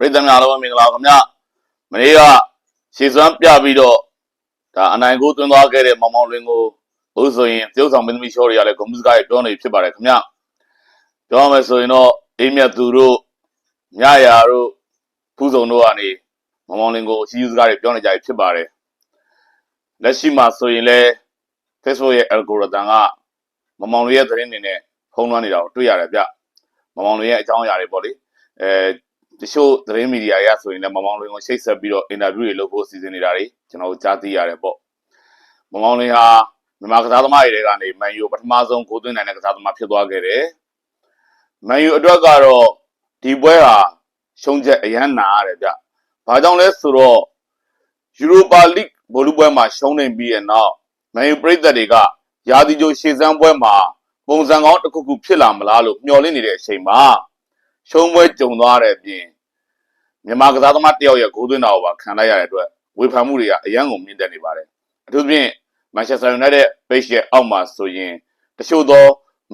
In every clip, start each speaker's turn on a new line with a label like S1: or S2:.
S1: ပရိသတ်များအားလုံးမင်္ဂလာပါခင်ဗျမနေ့ကရှေ့စွမ်းပြပြီးတော့ဒါအနိုင်ကိုသွင်းသွားခဲ့တဲ့မောင်မောင်လင်းကိုဟုတ်ဆိုရင်ပြုတ်ဆောင်မင်းသမီးရှော့တွေကလည်းကွန်ပျူတာကြီးပြောနေဖြစ်ပါတယ်ခင်ဗျပြောရမယ်ဆိုရင်တော့အိမ်မြတ်သူတို့ညရာတို့ဖူးစုံတို့ကနေမောင်မောင်လင်းကိုအစည်းအဝေးစကားတွေပြောနေကြပြီဖြစ်ပါတယ်လက်ရှိမှာဆိုရင်လည်း Facebook ရဲ့ algorithm ကမောင်မောင်လေးရဲ့သတင်းတွေနဲ့ဖုံးလွှမ်းနေတာကိုတွေ့ရတယ်ဗျမောင်မောင်လေးရဲ့အကြောင်းအရာတွေပေါ့လေအဲ တချို့သတင်းမီဒီယာရဆိုရင်လည်းမမောင်လင်းကိုရှိတ်ဆက်ပြီးတော့အင်တာဗျူးတွေလုပ်ဖို့စီစဉ်နေတာတွေကျွန်တော်တို့ကြားသိရတယ်ပေါ့မမောင်လင်းဟာမြန်မာကစားသမားတွေကနေမန်ယူပထမဆုံးဂိုးသွင်းနိုင်တဲ့ကစားသမားဖြစ်သွားခဲ့တယ်မန်ယူအတွက်ကတော့ဒီပွဲဟာရှုံးချက်အရန်နာရတယ်ဗျဘာကြောင့်လဲဆိုတော့ယူရိုပါလိဂ်ဘောလုံးပွဲမှာရှုံးနေပြီးတဲ့နောက်မန်ယူပရိသတ်တွေကရာသီကျိုရှေ့စမ်းပွဲမှာပုံစံကောင်းတစ်ခုခုဖြစ်လာမလားလို့မျှော်လင့်နေတဲ့အချိန်မှာရှုံးပွဲကြုံသွားတဲ့အပြင် မြန်မာကစားသမားတယောက်ရဲ့ဂိုးသွင်းတာကိုပါခံလိုက်ရတဲ့အတွက်ဝေဖန်မှုတွေကအယံကုန်မြင့်တက်နေပါတယ်အထူးသဖြင့် Manchester United page ရဲ့အောက်မှာဆိုရင်တချို့သော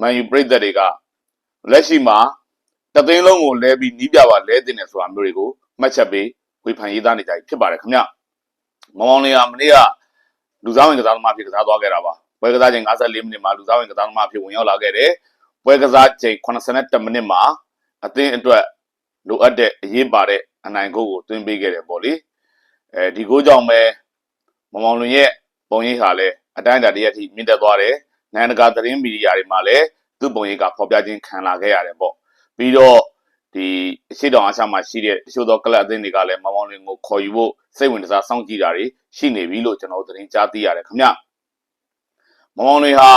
S1: Man U ပရိသတ်တွေကလက်ရှိမှာတသိန်းလုံးကိုလဲပြီးနီးပြပါလဲတင်တယ်ဆိုတာမျိုးတွေကိုမှတ်ချက်ပေးဝေဖန်ရေးသားနေကြပြီဖြစ်ပါတယ်ခင်ဗျမောင်မောင်လေးကမနေ့ကလူစားဝင်ကစားသမားဖြစ်ကစားသွားခဲ့တာပါပွဲကစားချိန်54မိနစ်မှာလူစားဝင်ကစားသမားဖြစ်ဝင်ရောက်လာခဲ့တယ်ပွဲကစားချိန်82မိနစ်မှာအသင်းအတွက် လိုအပ်တဲ့အရေးပါတဲ့အနိုင်ဂိုးကိုသွင်းပေးခဲ့တယ်ပေါ့လေအဲဒီဂိုးကြောင့်ပဲမင်မောင်လွင်ရဲ့ပုံရိပ်ဟာလည်းအတိုင်းအတာတရက်ထိမြင့်တက်သွားတယ်နိုင်ငံတကာသတင်းမီဒီယာတွေမှာလည်းသူ့ပုံရိပ်ကဖော်ပြခြင်းခံလာခဲ့ရတယ်ပေါ့ပြီးတော့ဒီအရှိတောင်အရှမှာရှိတဲ့တချို့သောကလပ်အသင်းတွေကလည်းမင်မောင်လွင်ကိုခေါ်ယူဖို့စိတ်ဝင်စားစောင့်ကြည့်တာတွေရှိနေပြီလို့ကျွန်တော်တို့သတင်းကြားသိရတယ်ခင်ဗျမင်မောင်လွင်ဟာ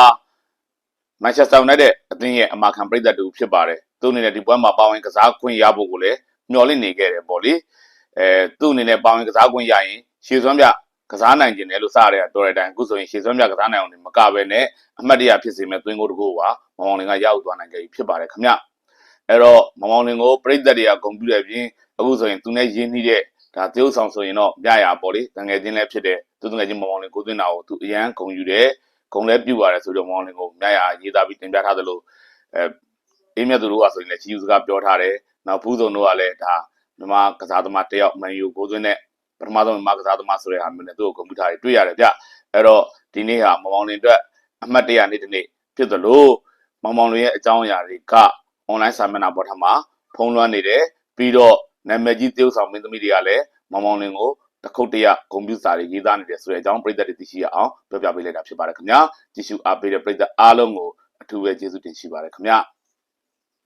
S1: မန်ချက်စတာယူနိုက်တက်အသင်းရဲ့အမာခံပရိသတ်တူဖြစ်ပါတယ် သူ့အနေနဲ့ဒီပွဲမှာပါဝင်ကစားခွင့်ရဖို့ကိုလည်းမျှော်လင့်နေခဲ့တယ်ပေါ့လေအဲသူ့အနေနဲ့ပါဝင်ကစားခွင့်ရရင်ရှေ့စွမ်းပြကစားနိုင်ကျင်တယ်လို့စရတဲ့တော်တဲ့အတိုင်းအခုဆိုရင်ရှေ့စွမ်းပြကစားနိုင်အောင်မကပဲနဲ့အမှတ်တရဖြစ်စေမဲ့သွင်းကိုတကူပါမောင်မောင်လင်ကရောက်သွားနိုင်ခဲ့ပြီဖြစ်ပါတယ်ခင်ဗျအဲ့တော့မောင်မောင်လင်ကိုပရိသတ်တွေကဂုဏ်ပြုတဲ့အပြင်အခုဆိုရင်သူနဲ့ရင်းနှီးတဲ့ဒါသေုပ်ဆောင်ဆိုရင်တော့ပြရပေါ့လေတငယ်ချင်းလည်းဖြစ်တယ်သူတငယ်ချင်းမောင်မောင်လင်ကိုသွင်းတာကိုသူအရန်ဂုဏ်ယူတယ်ဂုံလဲပြုတ်ရတယ်ဆိုတော့မောင်လင်ကိုမြတ်ရရေးသားပြီးတင်ပြထားသလိုအဲ အေးမြတ်သူတို့ကဆိုရင်လည်းချီယူစကားပြောထားတယ်နောက်ဘူးစုံတို့ကလည်းဒါမြန်မာကစားသမားတယောက်မန်ယူကိုသွင်းတဲ့ပထမဆုံးမြန်မာကစားသမားဆိုတဲ့ဟာမျိုးနဲ့သူ့ကိုကွန်ပျူတာတွေတွေ့ရတယ်ဗျအဲ့တော့ဒီနေ့ဟာမောင်မောင်လင်အတွက်အမှတ်တရနေ့တစ်နေ့ဖြစ်သလိုမောင်မောင်လင်ရဲ့အကြောင်းအရာတွေကအွန်လိုင်းစာမျက်နှာပေါ်ထမှာဖုံးလွှမ်းနေတယ်ပြီးတော့နာမည်ကြီးသေုပ်ဆောင်မင်းသမီးတွေကလည်းမောင်မောင်လင်ကိုတခုတ်တရကွန်ပျူတာတွေရေးသားနေတယ်ဆိုတဲ့အကြောင်းပြည်သက်တွေသိရှိရအောင်ပြောပြပေးလိုက်တာဖြစ်ပါတယ်ခင်ဗျာကြည့်ရှုအားပေးတဲ့ပြည်သက်အားလုံးကိုအထူးပဲကျေးဇူးတင်ရှိပါတယ်ခင်ဗျာ